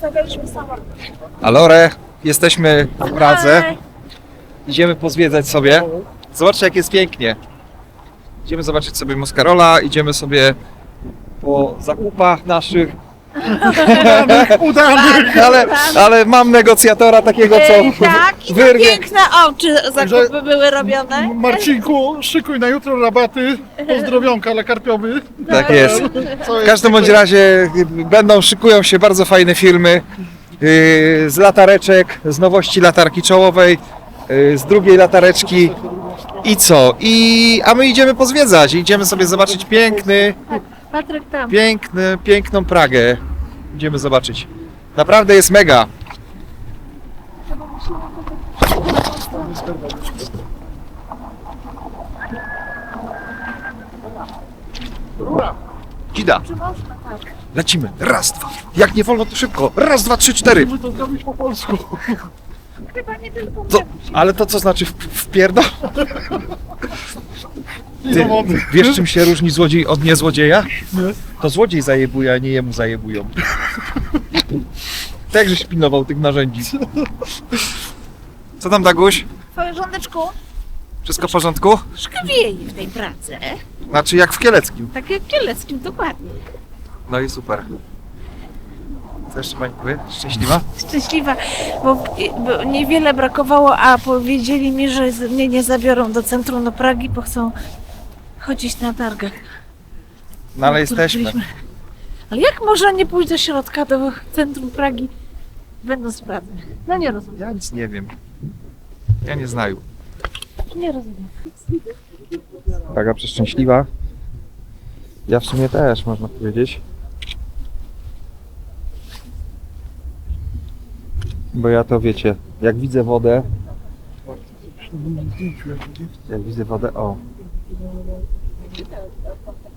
Zostawialiśmy samochód. Alore, jesteśmy w Pradze. Idziemy pozwiedzać sobie. Zobaczcie, jak jest pięknie. Idziemy zobaczyć sobie Moscarola, idziemy sobie po zakupach naszych. Udanych! Ale, ale mam negocjatora takiego, co tak, i na wyrwie. piękne oczy zakupy były robione. Marcinku, szykuj na jutro rabaty. Pozdrowionka dla Karpiowy. Tak jest. Co W każdym bądź razie y, będą, szykują się bardzo fajne filmy yy, z latareczek, z nowości latarki czołowej, yy, z drugiej latareczki i co? I, a my idziemy pozwiedzać, idziemy sobie zobaczyć piękny, Patryk tam. piękny, piękną Pragę. Idziemy zobaczyć. Naprawdę jest mega. Dzida. Lecimy. Raz, dwa. Jak nie wolno, to szybko. Raz, dwa, trzy, cztery. Musimy to zrobić po polsku. Chyba nie tylko To, ale to co znaczy w, wpierdol? Ty, zawody. wiesz czym się różni złodziej od niezłodzieja? Nie. To złodziej zajebuje, a nie jemu zajebują. Tak, żeś pilnował tych narzędzi. Co tam, Daguś? Twoje żądeczku Wszystko w porządku? szkawieje w tej pracy. Znaczy jak w Kieleckim. Tak jak Kieleckim, dokładnie. No i super. Co jeszcze Pani powie? Szczęśliwa? Szczęśliwa, bo, bo niewiele brakowało, a powiedzieli mi, że z- mnie nie zabiorą do centrum do Pragi, bo chcą chodzić na targach. No ale jesteśmy. byliśmy. Ale jak można nie pójść do środka, do centrum Pragi, będąc w Pradze? No nie rozumiem, Ja nic nie wiem. Ja nie znaju. nie rozumiem. Praga przeszczęśliwa. Ja w sumie też, można powiedzieć. Bo ja to wiecie, jak widzę wodę, jak widzę wodę, o.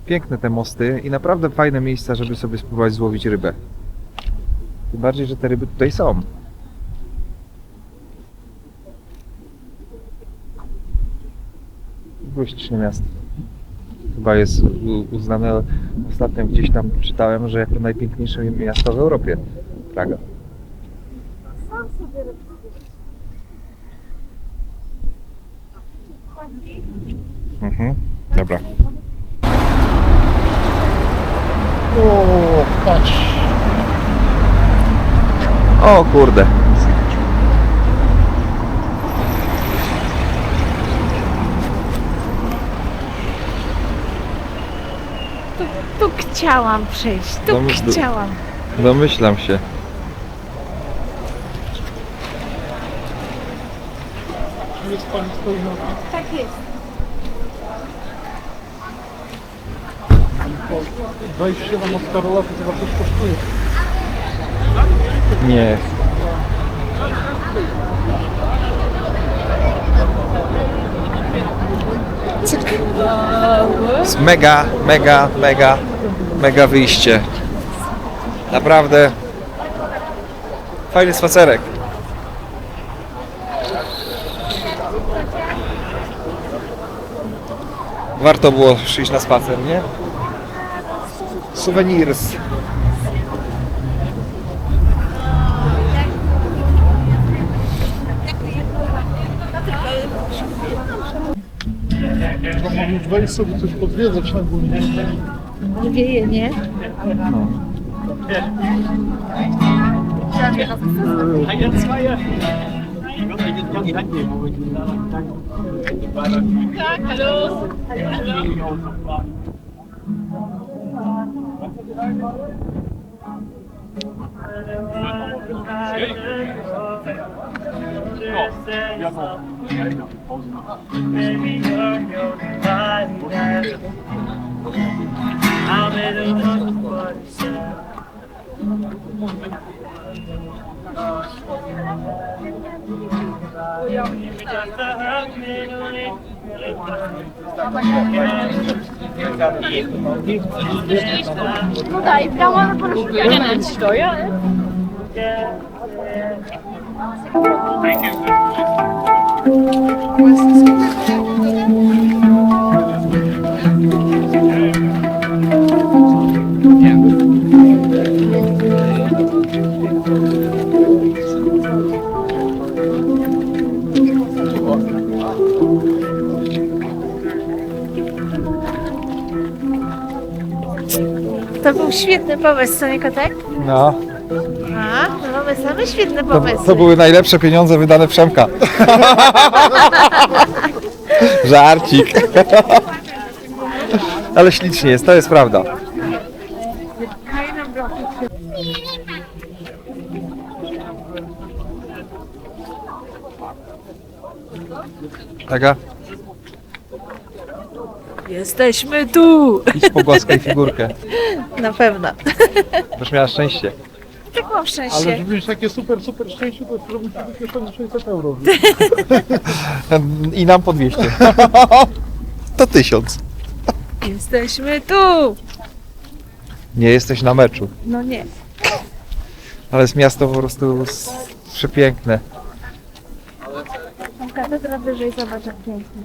Piękne te mosty i naprawdę fajne miejsca, żeby sobie spróbować złowić rybę. Tym bardziej, że te ryby tutaj są. Śliczne miasto. Chyba jest uznane, ostatnio gdzieś tam czytałem, że jako najpiękniejsze miasto w Europie. Praga. Mhm, dobra. O, patrz. O kurde. Tu chciałam przejść, tu No, my- chciałam. Domyślam się. Tak jest. Wejście na Moscarola, to chyba coś kosztuje. Nie. Mega, mega, mega, mega wyjście. Naprawdę fajny spacerek. Warto było przyjść na spacer, nie? Souvenirs. To możesz wejść sobie coś podwiedzać na górze. Wieje, nie? Thank a Tutaj, prawo poruszenia na Steuer. To był świetny pomysł, co nie kotek? No, A, no mamy same świetne to, pomysły. to były najlepsze pieniądze wydane w Przemka. Żarcik. Ale ślicznie jest, to jest prawda. Taka? Jesteśmy tu! Idź pogłaskaj figurkę. Na pewno. Będziesz miała szczęście. Tak mam Ale szczęście. żeby mieć takie super, super szczęście, to zrobić sobie kieszeni 600 euro. I nam po 200. To tysiąc. Jesteśmy tu! Nie jesteś na meczu. No nie. Ale jest miasto po prostu s- przepiękne. Tą katedrę wyżej zobacz jak pięknie.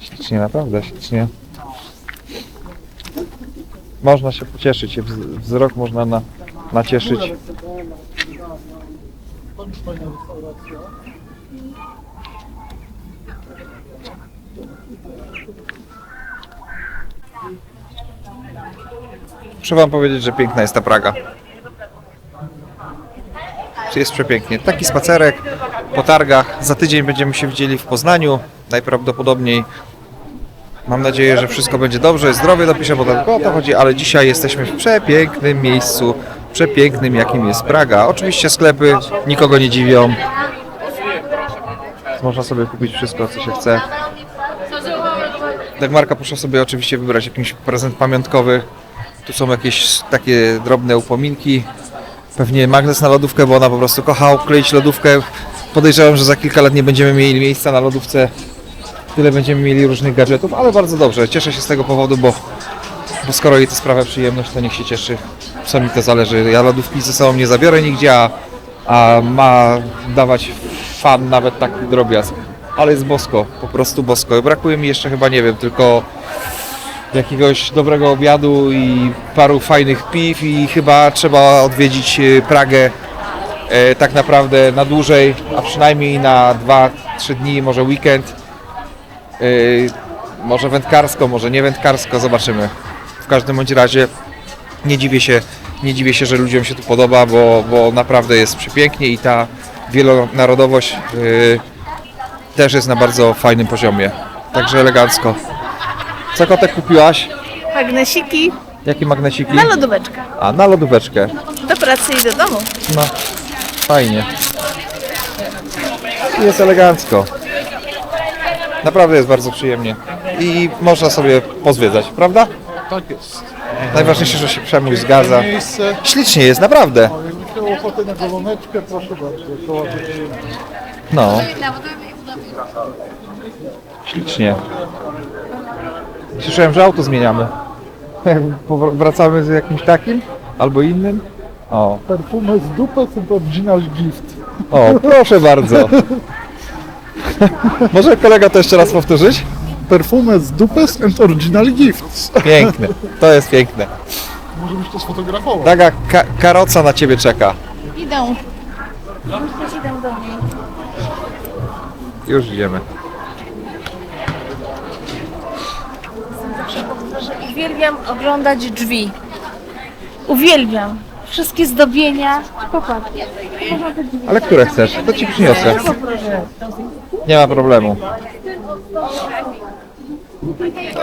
Ślicznie, naprawdę ślicznie. Można się pocieszyć, wz- wzrok można na, nacieszyć. Muszę wam powiedzieć, że piękna jest ta Praga. Jest przepięknie. Taki spacerek po targach. Za tydzień będziemy się widzieli w Poznaniu. Najprawdopodobniej mam nadzieję, że wszystko będzie dobrze. Zdrowie dopiszę, bo tylko o to chodzi, ale dzisiaj jesteśmy w przepięknym miejscu. Przepięknym, jakim jest Praga. Oczywiście sklepy nikogo nie dziwią. Można sobie kupić wszystko, co się chce. Dagmarka proszę sobie oczywiście wybrać jakiś prezent pamiątkowy. Tu są jakieś takie drobne upominki. Pewnie magnes na lodówkę, bo ona po prostu kocha obkleić lodówkę. Podejrzewam, że za kilka lat nie będziemy mieli miejsca na lodówce. Tyle będziemy mieli różnych gadżetów, ale bardzo dobrze. Cieszę się z tego powodu, bo, bo skoro jej to sprawia przyjemność, to niech się cieszy. Co mi to zależy. Ja lodówki ze sobą nie zabiorę nigdzie, a, a ma dawać fan nawet taki drobiazg. Ale jest bosko, po prostu bosko. Brakuje mi jeszcze chyba, nie wiem, tylko jakiegoś dobrego obiadu i paru fajnych piw i chyba trzeba odwiedzić e, Pragę e, tak naprawdę na dłużej, a przynajmniej na 2-3 dni, może weekend. E, może wędkarsko, może nie wędkarsko, zobaczymy. W każdym bądź razie nie dziwię się, nie dziwię się, że ludziom się tu podoba, bo, bo naprawdę jest przepięknie i ta wielonarodowość e, też jest na bardzo fajnym poziomie. Także elegancko. Co kotek kupiłaś? Magnesiki Jakie magnesiki? na lodóweczkę. A, na lodóweczkę. Do pracy i do domu. No, fajnie. Jest elegancko. Naprawdę jest bardzo przyjemnie. I można sobie pozwiedzać, prawda? Tak jest. Najważniejsze, że się przemój zgadza. Miejsce. Ślicznie jest, naprawdę. Ochotę na goloneczkę, proszę bardzo. No. Ślicznie. Słyszałem, że auto zmieniamy. Powr- Wracamy z jakimś takim albo innym. O, Perfumy z dupy to original gift. o, proszę bardzo. Może kolega to jeszcze raz powtórzyć? Z dupes and original gifts. Piękne, to jest piękne. Może byś to sfotografował. Taka ka karoca na ciebie czeka. Idą. Już też idą do niej. Już idziemy. Uwielbiam oglądać drzwi. Uwielbiam. Wszystkie zdobienia. Popatrz. Ale które chcesz? To ci przyniosę. Nie ma problemu.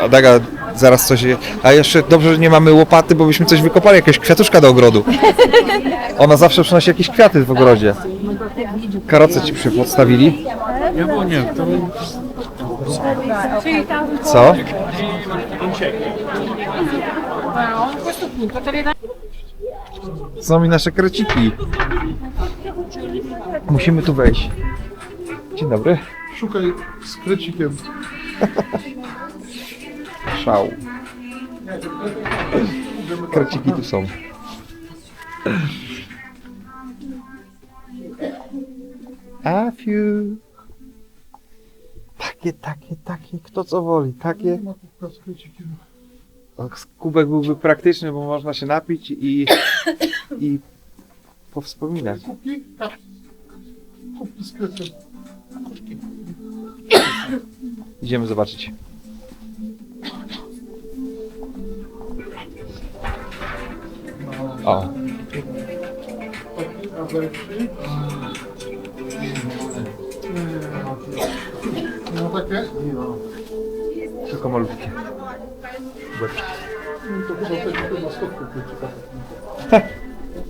A Daga, zaraz coś... A jeszcze dobrze, że nie mamy łopaty, bo byśmy coś wykopali, jakieś kwiatuszka do ogrodu. Ona zawsze przynosi jakieś kwiaty w ogrodzie. Karoce ci przy podstawili. Nie, bo nie. To Co? Są mi nasze kreciki. Musimy tu wejść. Dzień dobry. szukaj z krecikiem. Szał. Kreciki tu są. Afiu. Takie, takie, takie, kto co woli, takie. Kubek byłby praktyczny, bo można się napić i, i powspominać. Kubki? Tak. Kubki z kreciem. Idziemy zobaczyć. O. No takie? Tylko malutkie. To chyba stopy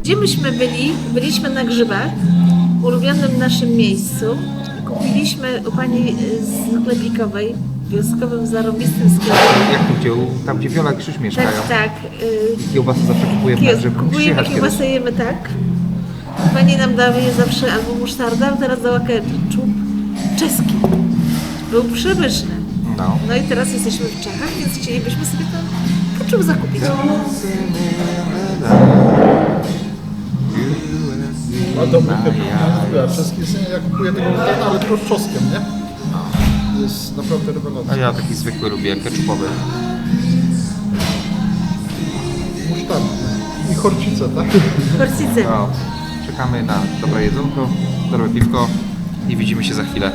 Gdzie myśmy byli? Byliśmy na grzybach, w ulubionym naszym miejscu. Kupiliśmy u pani y, sklepikowej, wioskowym, zarobistym sklepie. Jak tu gdzie? U- Tam gdzie Wiola i Krzyż mieszkają. Tak, tak. y, Kiełbasy zawsze na. Musisz Kupujemy jechać kiedyś. kiełbasę, jemy tak. Pani nam dała je zawsze albo musztarda, a teraz dała ketchup czeski. Był przepyszny. No. No i teraz jesteśmy w Czechach, więc chcielibyśmy sobie ten ketchup zakupić. A dobry ketchup. Ja czeski jest, ja kupuję tego ten, ale tylko z czosnkiem, nie? Jest naprawdę A rewelacja. ja taki zwykły lubię, ketchupowy. Musztarda. I chorcice, tak? Korsice. No. Czekamy na dobre jedzonko, dobre piwko i widzimy się za chwilę.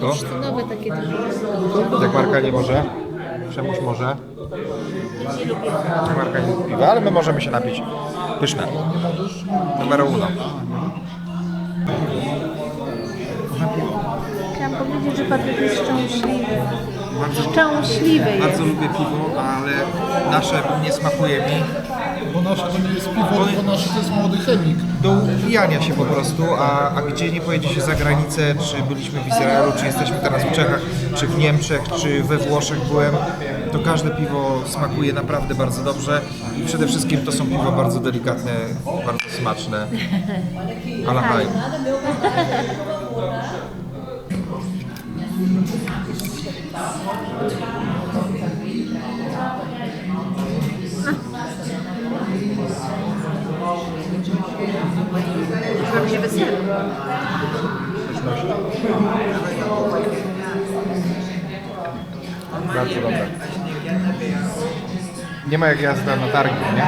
Piwko? Nowe takie Jak Marka nie może, Przemuś może. Jak Marka nie lubi piwa, ale my możemy się napić. Pyszne. Numero uno. Chciałam powiedzieć, że Patryk jest szczęśliwy. Bardzo, Szczęśliwy jest. bardzo lubię piwo, ale nasze nie smakuje mi. Bo nasze to nie jest piwo, bo nasze to jest młody chemik. do upijania się po prostu, a, a gdzie nie pojedzie się za granicę, czy byliśmy w Izraelu, czy jesteśmy teraz w Czechach, czy w Niemczech, czy we Włoszech byłem, to każde piwo smakuje naprawdę bardzo dobrze i przede wszystkim to są piwa bardzo delikatne, bardzo smaczne. Alahaj. Prawdziwy Bardzo dobre. Nie ma jak jazda na targi, nie?